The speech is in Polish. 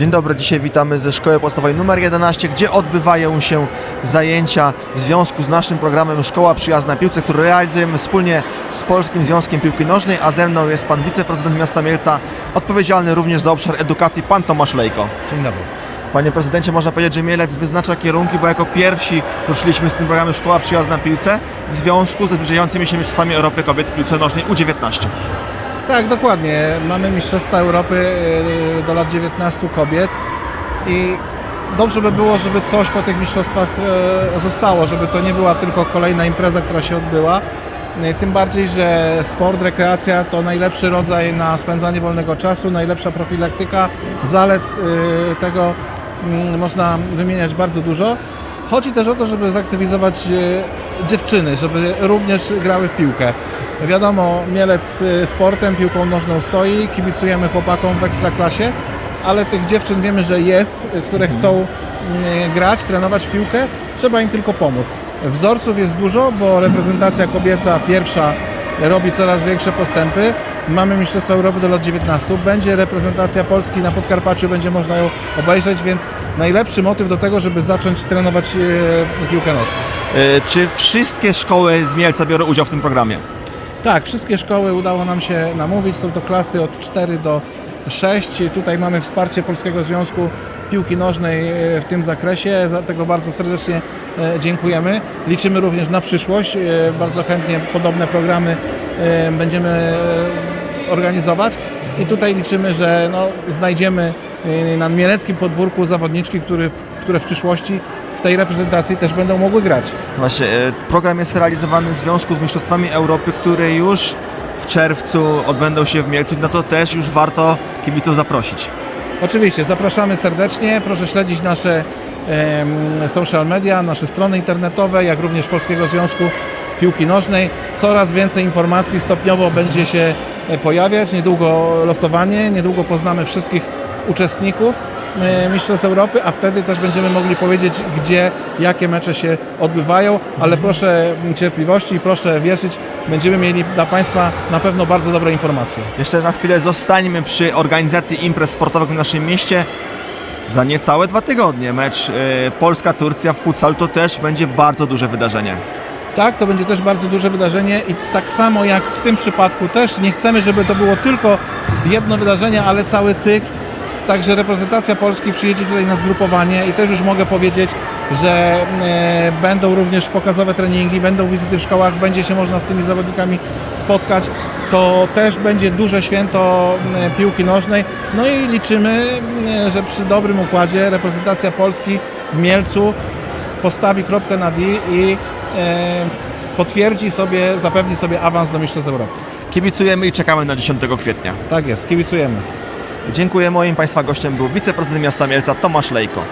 Dzień dobry, dzisiaj witamy ze Szkoły Podstawowej nr 11, gdzie odbywają się zajęcia w związku z naszym programem Szkoła Przyjazna Piłce, który realizujemy wspólnie z Polskim Związkiem Piłki Nożnej, a ze mną jest pan wiceprezydent miasta Mielca, odpowiedzialny również za obszar edukacji, pan Tomasz Lejko. Dzień dobry. Panie prezydencie, można powiedzieć, że Mielec wyznacza kierunki, bo jako pierwsi ruszyliśmy z tym programem Szkoła Przyjazna Piłce w związku ze zbliżającymi się Mistrzostwami Europy Kobiet w piłce nożnej U19. Tak, dokładnie. Mamy Mistrzostwa Europy e, do lat 19 kobiet i dobrze by było, żeby coś po tych mistrzostwach e, zostało, żeby to nie była tylko kolejna impreza, która się odbyła. E, Tym bardziej, że sport, rekreacja to najlepszy rodzaj na spędzanie wolnego czasu, najlepsza profilaktyka. Zalet tego mm, można wymieniać bardzo dużo. Chodzi też o to, żeby zaktywizować dziewczyny, żeby również grały w piłkę. Wiadomo, Mielec e, sportem, piłką nożną stoi, kibicujemy chłopakom w ekstraklasie, ale tych dziewczyn wiemy, że jest, e, które chcą mm, grać, trenować piłkę, trzeba im tylko pomóc. Wzorców jest dużo, bo reprezentacja kobieca pierwsza robi coraz większe postępy. Mamy Mistrzostwa Europy do lat 19. Będzie reprezentacja Polski na Podkarpaciu, będzie można ją obejrzeć, więc najlepszy motyw do tego, żeby zacząć trenować piłkę nożną. E, Czy wszystkie szkoły z Mielca biorą udział w tym programie? Tak, wszystkie szkoły udało nam się namówić. Są to klasy od 4 do 6. Tutaj mamy wsparcie Polskiego Związku Piłki Nożnej e, w tym zakresie. Za tego bardzo serdecznie e, dziękujemy. Liczymy również na przyszłość. E, Bardzo chętnie podobne programy będziemy organizować. I tutaj liczymy, że no, znajdziemy na mieleckim podwórku zawodniczki, które w przyszłości w tej reprezentacji też będą mogły grać. Właśnie, e, program jest realizowany w związku z Mistrzostwami Europy, które już w czerwcu odbędą się w Mielcu, no to też już warto kibiców zaprosić. Oczywiście, zapraszamy serdecznie. Proszę śledzić nasze social media, nasze strony internetowe, jak również Polskiego Związku Piłki Nożnej. Coraz więcej informacji stopniowo będzie się e, pojawiać. Niedługo losowanie, niedługo poznamy wszystkich uczestników Mistrzostw Europy, a wtedy też będziemy mogli powiedzieć, gdzie, jakie mecze się odbywają, ale proszę cierpliwości i proszę wierzyć, będziemy mieli dla Państwa na pewno bardzo dobre informacje. Jeszcze na chwilę zostańmy przy organizacji imprez sportowych w naszym mieście. Za niecałe dwa tygodnie mecz e, Polska-Turcja w futsal to też będzie bardzo duże wydarzenie. Tak, to będzie też bardzo duże wydarzenie i tak samo jak w tym przypadku też nie chcemy, żeby to było tylko jedno wydarzenie, ale cały cykl. Także reprezentacja Polski przyjedzie tutaj na zgrupowanie i też już mogę powiedzieć, że e, będą również pokazowe treningi, będą wizyty w szkołach, będzie się można z tymi zawodnikami spotkać. To też będzie duże święto e, piłki nożnej. No i liczymy, e, że przy dobrym układzie reprezentacja Polski w Mielcu postawi kropkę na D i potwierdzi sobie, zapewni sobie awans do Mistrzostw Europy. Kibicujemy i czekamy na 10 kwietnia. Tak jest, kibicujemy. Dziękuję. Moim Państwa gościem był wiceprezydent miasta Mielca Tomasz Lejko.